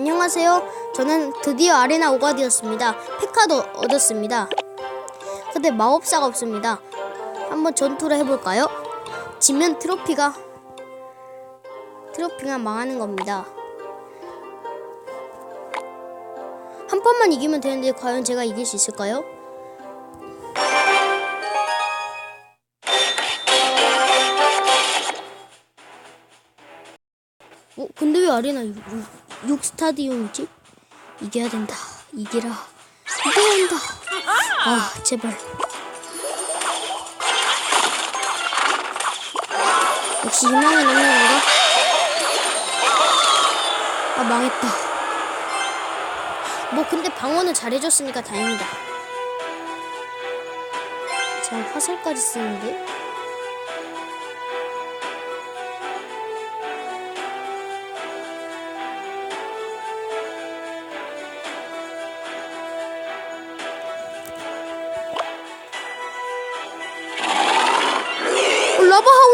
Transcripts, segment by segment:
안녕하세요. 저는 드디어 아레나 5가 되었습니다. 페카도 얻었습니다. 근데 마법사가 없습니다. 한번 전투를 해볼까요? 지면 트로피가 트로피가 망하는 겁니다. 한 번만 이기면 되는데 과연 제가 이길 수 있을까요? 어, 근데 왜 아레나 6, 6 스타디움이지? 이겨야 된다. 이기라. 이겨야 한다. 아, 제발. 역시 없는 건가? 아, 망했다. 뭐, 근데 방어는 잘해줬으니까 다행이다. 자, 화살까지 쓰는데?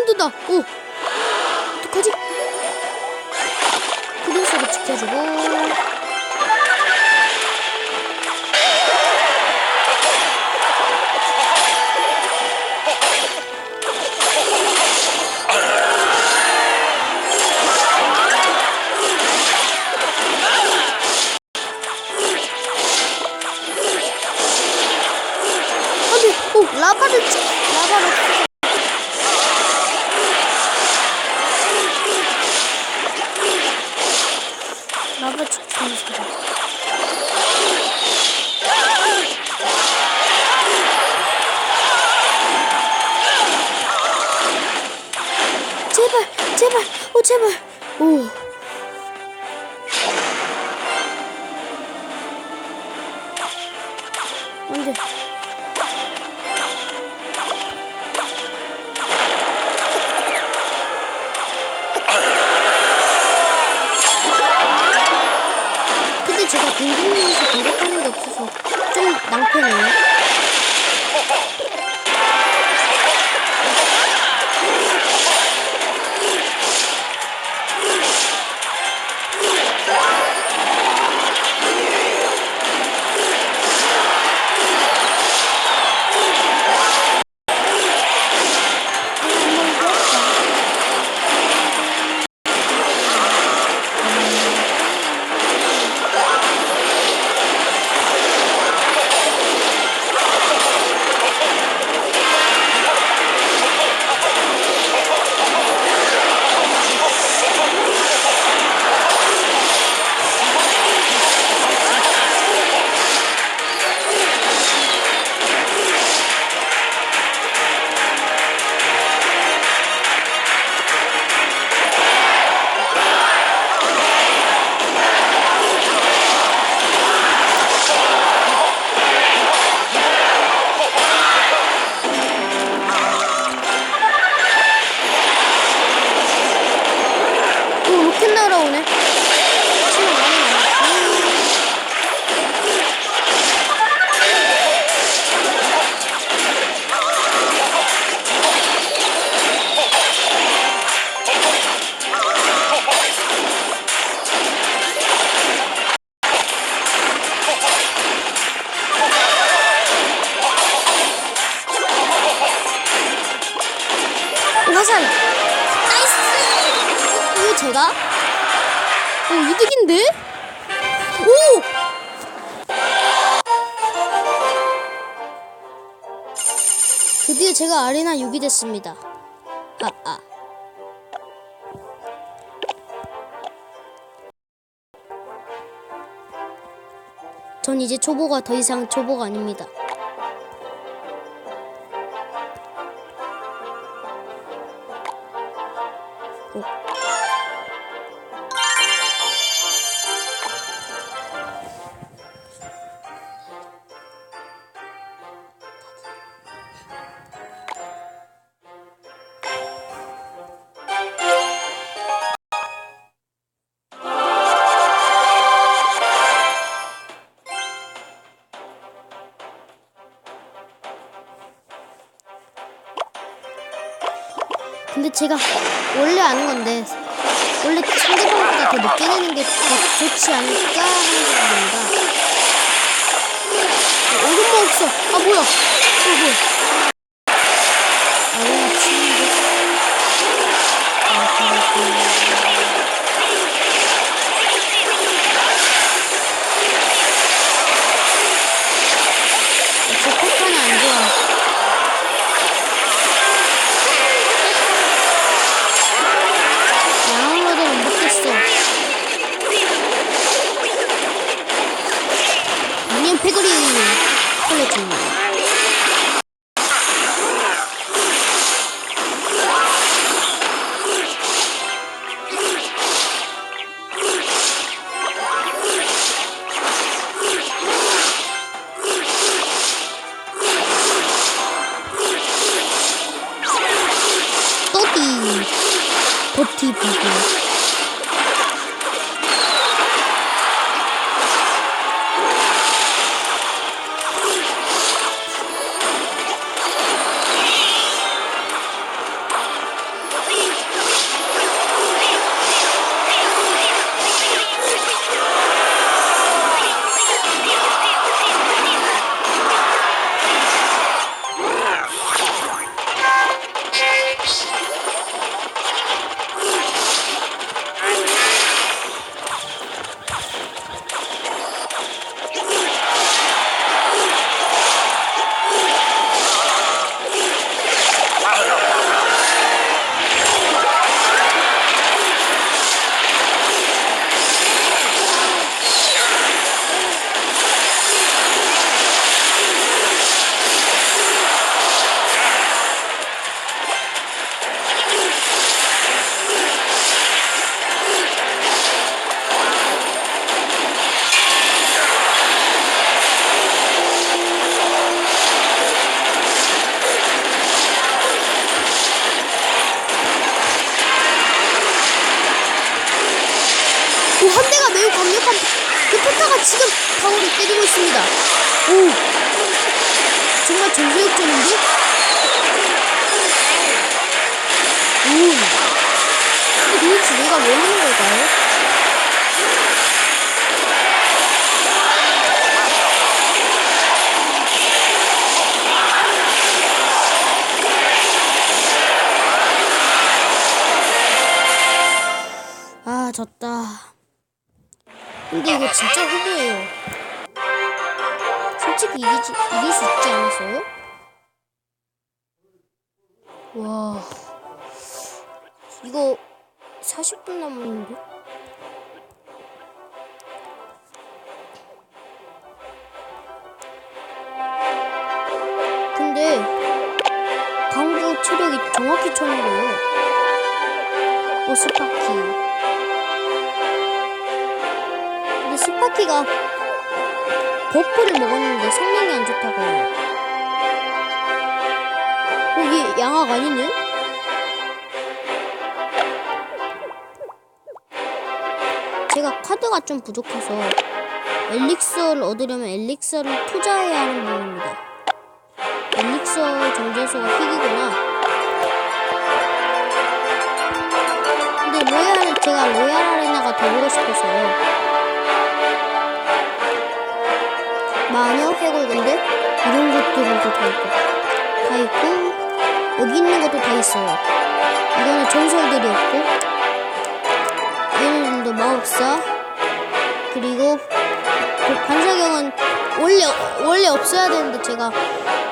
하운드다. 오. 어떡하지? 프린스를 지켜주고. 오, 라바를 치. 제발, 제발, 오 제발, 오. 안돼. 근데 제가 공중에서 공격하는 게 없어서 좀 낭패네요. 오로 드디어 제가 아레나 6이 됐습니다. 아, 아. 전 이제 초보가 더 이상 초보가 아닙니다. 오. 제가 원래 아는 건데 원래 상대방보다 더 늦게 내는 게 더 좋지 않을까 하는 생각입니다. 어, 얼음도 없어. 아 뭐야? 어 뭐야? Top tip. 한 대가 매우 강력한 그 포타가 지금 타워를 때리고 있습니다. 오, 정말 전소역전인데? 오, 도대체 내가 뭐 하는 걸까요? 근데 이거 진짜 후보예요. 솔직히 이기지, 이길 수 있지 않았어요? 와. 이거 40분 남았는데? 근데 강구 체력이 정확히 쳐는 거예요. 오, 스파키. 근데 스파키가 버프를 먹었는데 성능이 안 좋다고 해요. 어, 양악 아니네? 제가 카드가 좀 부족해서 엘릭서를 얻으려면 엘릭서를 투자해야 하는 부분입니다. 엘릭서 정제소가 픽이구나. 근데 로얄, 제가 로얄 아레나가 되고 싶어서요. 마녀 해골 근데 이런 것들도 다 있고 다 있고 여기 있는 것도 다 있어요. 이거는 전설들이 없고 얘네들도 마법사 그리고 그 반사경은 원래 원래 없어야 되는데 제가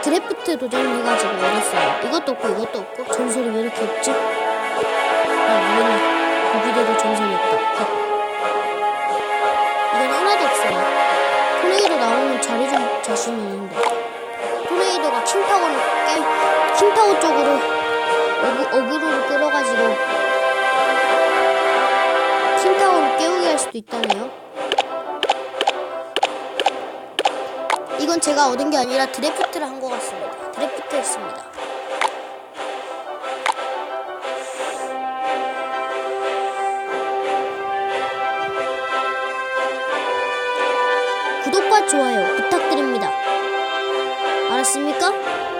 드래프트 도전해가지고 얻었어요. 이것도 없고 이것도 없고 전설이 왜 이렇게 없지? 아 얘는 거기에도 전설이 없다. 자신이 있는데. 토네이도가 킹타워를 깨 킹타워 쪽으로 어그, 어그로를 끌어가지고 킹타워를 깨우게 할 수도 있다네요. 이건 제가 얻은 게 아니라 드래프트를 한 것 같습니다. 드래프트 했습니다 구독과 좋아요 부탁드립니다. 알았습니까?